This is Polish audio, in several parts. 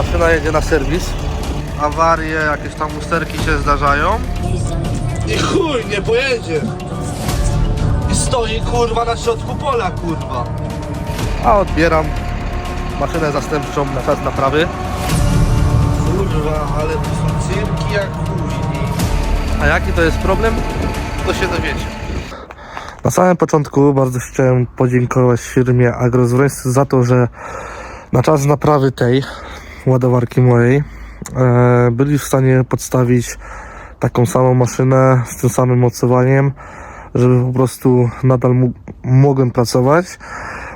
Maszyna jedzie na serwis. Awarie, jakieś tam usterki się zdarzają. I chuj, nie pojedzie. I stoi kurwa na środku pola, kurwa. A odbieram maszynę zastępczą na czas naprawy. Kurwa, ale to są cyrki jak chuj. A jaki to jest problem? To się dowiecie. Na samym początku bardzo chciałem podziękować firmie AgroZwrest za to, że na czas naprawy tej ładowarki mojej e, byli w stanie podstawić taką samą maszynę z tym samym mocowaniem, żeby po prostu nadal mogłem pracować.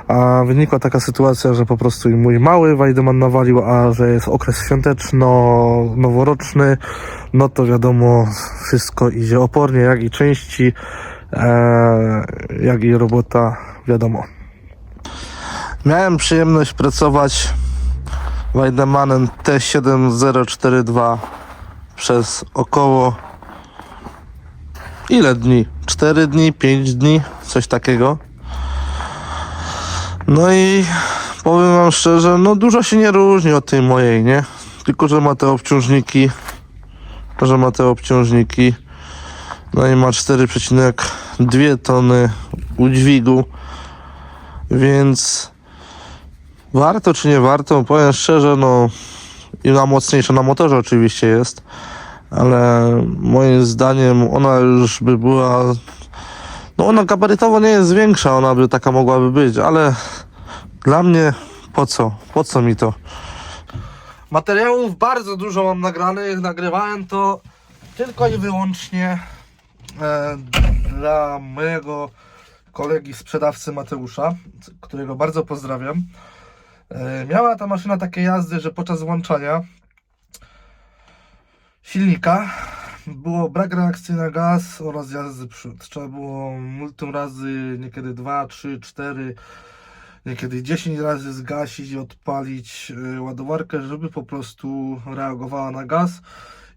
A wynikła taka sytuacja, że po prostu i mój mały Wajdeman nawalił, a że jest okres świąteczno-noworoczny, no to wiadomo, wszystko idzie opornie, jak i części, e, jak i robota, wiadomo. Miałem przyjemność pracować Weidemanem T7042 przez około ile dni? 4 dni, 5 dni, coś takiego. No i powiem wam szczerze, no dużo się nie różni od tej mojej, nie? Tylko, że ma te obciążniki, że ma te obciążniki. No i ma 4,2 tony udźwigu, więc warto czy nie warto? Powiem szczerze, no i na mocniejsza na motorze oczywiście jest, ale moim zdaniem ona już by była no ona gabarytowo nie jest większa, ona by taka mogłaby być, ale dla mnie po co? Po co mi to? Materiałów bardzo dużo mam nagranych, nagrywałem to tylko i wyłącznie e, dla mojego kolegi sprzedawcy Mateusza, którego bardzo pozdrawiam. E, miała ta maszyna takie jazdy, że podczas włączania silnika było brak reakcji na gaz oraz jazdy przód. Trzeba było multum razy, niekiedy 2, 3, 4, niekiedy 10 razy zgasić i odpalić y, ładowarkę, żeby po prostu reagowała na gaz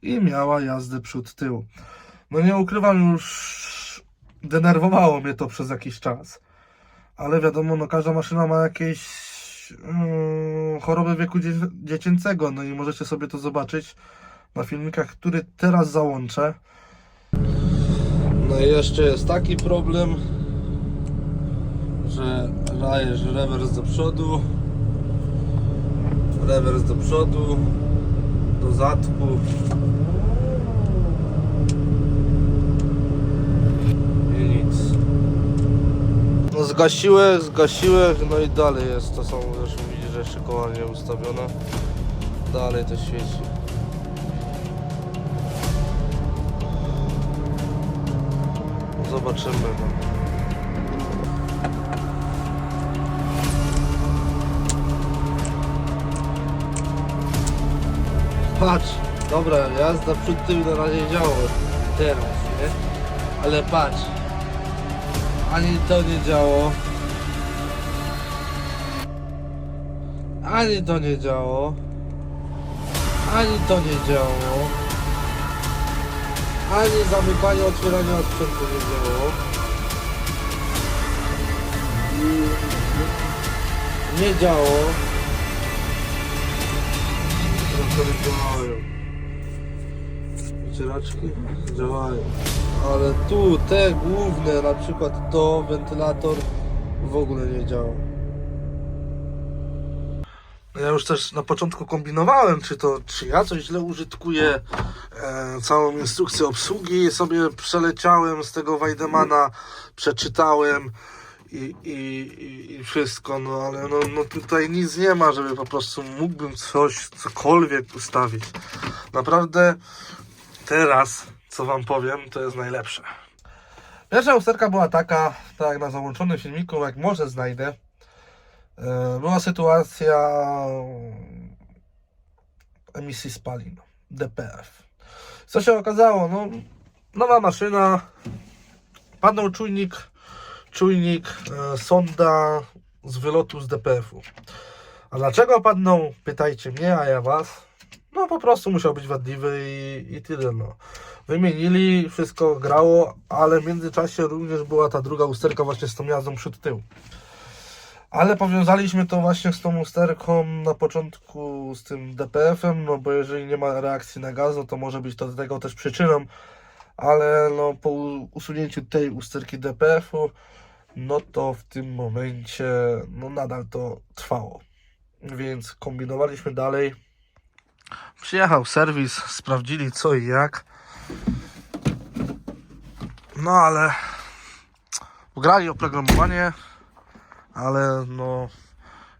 i miała jazdę przód tył. No nie ukrywam już, denerwowało mnie to przez jakiś czas. Ale wiadomo, no każda maszyna ma jakieś mm, choroby wieku dzie dziecięcego, no i możecie sobie to zobaczyć na filmikach, który teraz załączę. No i jeszcze jest taki problem, że dajesz rewers do przodu, rewers do przodu, do zadku. I nic. No zgasiłeś, zgasiłeś, no i dalej jest, to są, już widzisz, że jeszcze koła nie ustawione. Dalej to świeci. Zobaczymy. No. Patrz, dobra, jazda przód tył na razie działa teraz, nie? Ale patrz, ani to nie działo, ani to nie działo, ani to nie działo. Ani zamykanie, otwieranie odprzętu nie działało. I nie działo. Wycieraczki działają. Ale tu te główne, na przykład to, wentylator w ogóle nie działa. Ja już też na początku kombinowałem, czy to, czy ja coś źle użytkuję. E, całą instrukcję obsługi sobie przeleciałem z tego Weidemana, przeczytałem i, i, i wszystko, no ale no, no tutaj nic nie ma, żeby po prostu mógłbym coś, cokolwiek ustawić. Naprawdę teraz, co wam powiem, to jest najlepsze. Pierwsza usterka była taka, tak na załączonym filmiku, jak może znajdę. E, była sytuacja emisji spalin, DPF. Co się okazało? No, nowa maszyna, padł czujnik, czujnik, e, sonda z wylotu z DPF-u. A dlaczego padną? Pytajcie mnie, a ja was. No po prostu musiał być wadliwy i, i tyle no. Wymienili, wszystko grało, ale w międzyczasie również była ta druga usterka właśnie z tą jazdą przód tył. Ale powiązaliśmy to właśnie z tą usterką na początku z tym DPF-em, no bo jeżeli nie ma reakcji na gaz, no to może być to tego też przyczyną, ale no po usunięciu tej usterki DPF-u, no to w tym momencie no nadal to trwało. Więc kombinowaliśmy dalej. Przyjechał serwis, sprawdzili co i jak. No ale grali oprogramowanie, ale no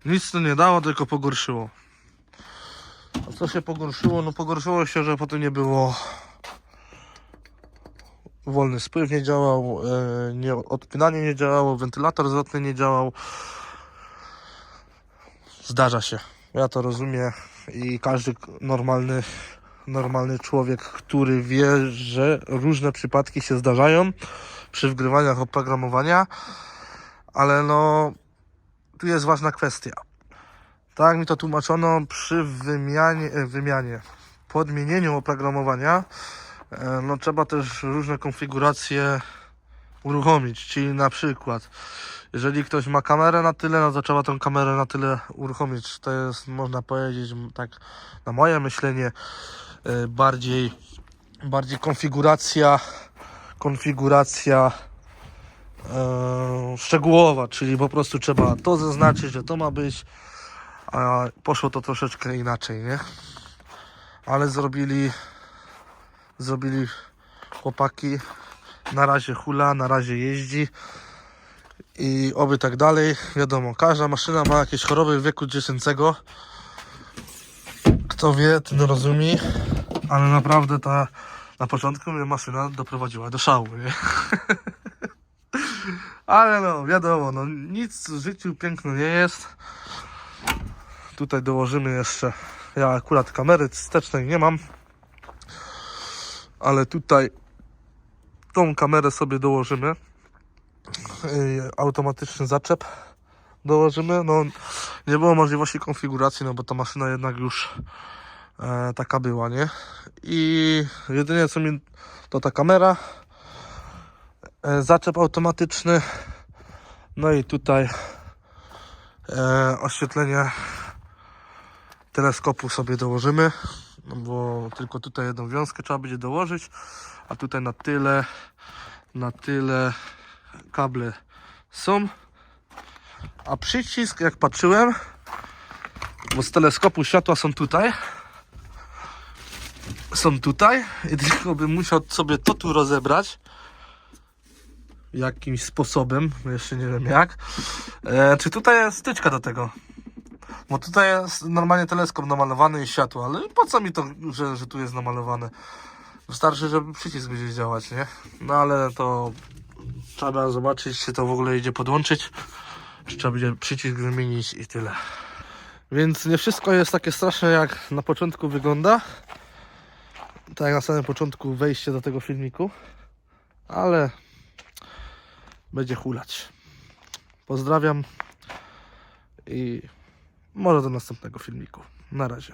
nic to nie dało, tylko pogorszyło. A co się pogorszyło? No pogorszyło się, że potem nie było wolny spływ nie działał, e, nie, odpinanie nie działało, wentylator zwrotny nie działał. Zdarza się. Ja to rozumiem i każdy normalny, normalny człowiek, który wie, że różne przypadki się zdarzają przy wgrywaniach oprogramowania, ale no tu jest ważna kwestia. Tak mi to tłumaczono przy wymianie, e, wymianie podmienieniu oprogramowania, e, no trzeba też różne konfiguracje uruchomić, czyli na przykład jeżeli ktoś ma kamerę na tyle, no to trzeba tą kamerę na tyle uruchomić. To jest, można powiedzieć, tak na moje myślenie, e, bardziej, bardziej konfiguracja, konfiguracja e, szczegółowa, czyli po prostu trzeba to zaznaczyć, że to ma być, a poszło to troszeczkę inaczej, nie? Ale zrobili, zrobili chłopaki, na razie hula, na razie jeździ i oby tak dalej. Wiadomo, każda maszyna ma jakieś choroby wieku dziecięcego. Kto wie, ten rozumie, ale naprawdę ta na początku mnie maszyna doprowadziła do szału, nie? ale no, wiadomo, no nic w życiu piękno nie jest. Tutaj dołożymy jeszcze, ja akurat kamery wstecznej nie mam, ale tutaj tą kamerę sobie dołożymy y, automatyczny zaczep dołożymy. No, nie było możliwości konfiguracji, no bo ta maszyna jednak już e, taka była, nie? I jedynie co mi to ta kamera, e, zaczep automatyczny, no i tutaj e, oświetlenie teleskopu sobie dołożymy, no bo tylko tutaj jedną wiązkę trzeba będzie dołożyć, a tutaj na tyle, na tyle kable są. A przycisk, jak patrzyłem, bo z teleskopu światła są tutaj. Są tutaj i tylko bym musiał sobie to tu rozebrać. Jakimś sposobem, jeszcze nie wiem jak. E, czy tutaj jest styczka do tego? Bo tutaj jest normalnie teleskop namalowany i światło, ale po co mi to, że, że tu jest namalowane? Wystarczy, żeby przycisk będzie działać, nie? No ale to trzeba zobaczyć, czy to w ogóle idzie podłączyć, czy trzeba będzie przycisk wymienić i tyle. Więc nie wszystko jest takie straszne, jak na początku wygląda. Tak jak na samym początku wejście do tego filmiku, ale będzie hulać. Pozdrawiam i może do następnego filmiku. Na razie.